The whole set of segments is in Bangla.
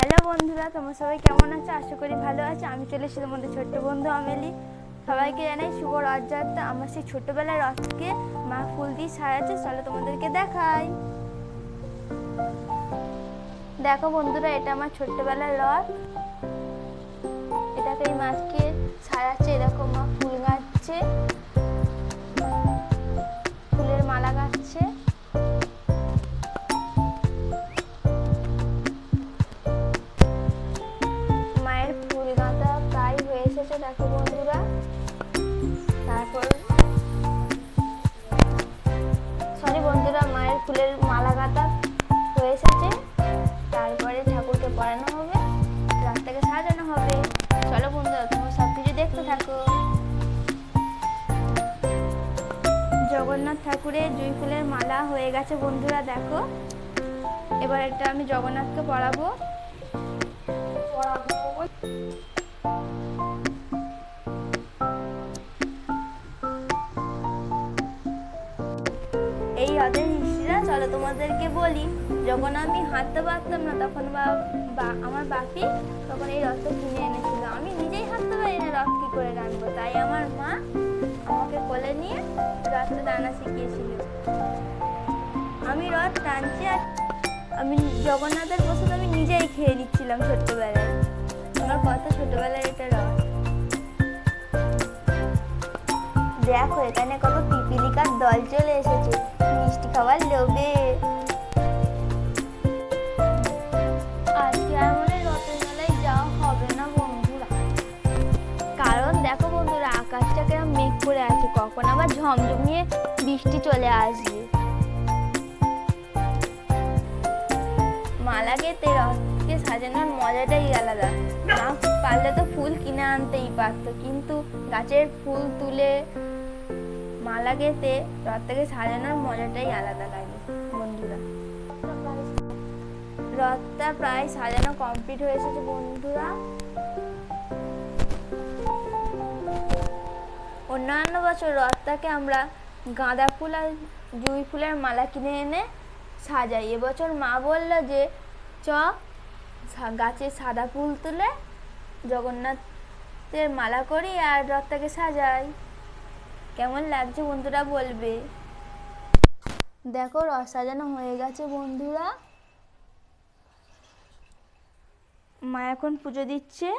হ্যালো বন্ধুরা, তোমরা সবাই কেমন আছো? আশা করি ভালো আছো। আমি চলে এসেছি তোমাদের ছোট্ট বন্ধু আমেলি। সবাইকে জানাই শুভ রথযাত্রা। আমার সেই ছোট্টবেলার রথকে মা ফুল দিয়ে সাজাচ্ছে। চলো তোমাদেরকে দেখাই। দেখো বন্ধুরা, এটা আমার ছোট্টবেলার রথ। এটাকে এই মাছকে সাজাচ্ছে, এরকম মা ফুল গাচ্ছে দেখো বন্ধুরা। তারপর সরি বন্ধুরা, মায়ের ফুলের মালা গাঁথা হয়ে এসেছে। তারপরে ঠাকুরকে পরানো হবে, রাস্তাকে সাজানো হবে। চলো বন্ধুরা, তোমরা সব কিছু দেখতে থাকো। জগন্নাথ ঠাকুরের জুই ফুলের মালা হয়ে গেছে বন্ধুরা, দেখো। এবার এটা আমি জগন্নাথকে পড়াবো। পরাবো রথের হিস্ট্রিটা চলো তোমাদেরকে বলি, যখন আমি হাঁটতে পারতাম না, তখন বা আমার বাপি তখন এই রথটা কিনে এনেছিল। আমি নিজেই হাঁটতে পারি না, রথ কী করে টানবো? তাই আমার মা আমাকে কোলে নিয়ে রথটা টানা শিখিয়েছিল। আমি রথ টানছি আর আমি জগন্নাথের প্রসাদ আমি নিজেই খেয়ে নিচ্ছিলাম ছোট্টবেলায়। আমার কথা ছোটবেলার এটা রথ। দেখো, এখানে কত পিপিলিকার দল চলে মিষ্টি লোভে আজকে আর মনে যাওয়া হবে না বন্ধুরা। কারণ দেখো বন্ধুরা আকাশটা কেমন মেঘ করে আছে কখন আবার ঝমঝমিয়ে বৃষ্টি চলে আসবে। মালা গেতে রথকে সাজানোর মজাটাই আলাদা। না পারলে তো ফুল কিনে আনতেই পারতো কিন্তু গাছের ফুল তুলে মালা গেতে রথটাকে সাজানোর মজাটাই আলাদা লাগে, বন্ধুরা। রথটা প্রায় সাজানো কমপ্লিট হয়ে এসেছে, বন্ধুরা। অন্যান্য বছর রথটাকে আমরা গাঁদা ফুল আর জুঁই ফুলের মালা কিনে এনে সাজাই। এবছর মা বলল যে, চ গাছে সাদা ফুল তুলে জগন্নাথের মালা করি আর রথটাকে সাজাই। কেমন লাগছে বন্ধুরা বলবে? দেখো রস সাজানো হয়ে গেছে বন্ধুরা। মা এখন পুজো দিচ্ছে।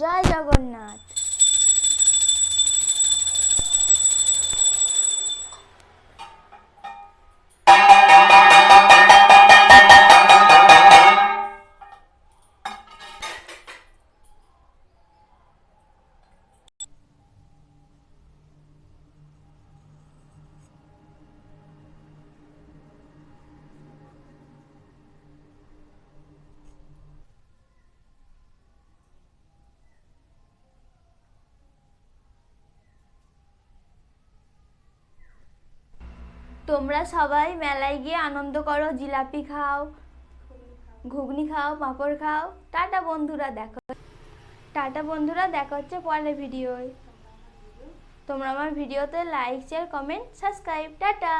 জয় জগন্নাথ। তোমরা সবাই মেলায় গিয়ে আনন্দ করো, জিলাপি খাও, ঘুগনি খাও, পাঁপড় খাও। টাটা বন্ধুরা, দেখো। টাটা বন্ধুরা, দেখা হচ্ছে পরের ভিডিওয়। তোমরা আমার ভিডিওতে like share comment subscribe tata!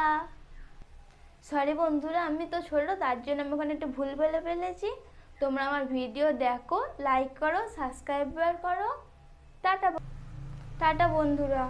Sorry বন্ধুরা, আমি তো ছোট, তার জন্য আমি ওখানে একটু ভুল বলে ফেলেছি। তোমরা আমার ভিডিও দেখো লাইক করো সাবস্ক্রাইব করো। টাটা টাটা বন্ধুরা।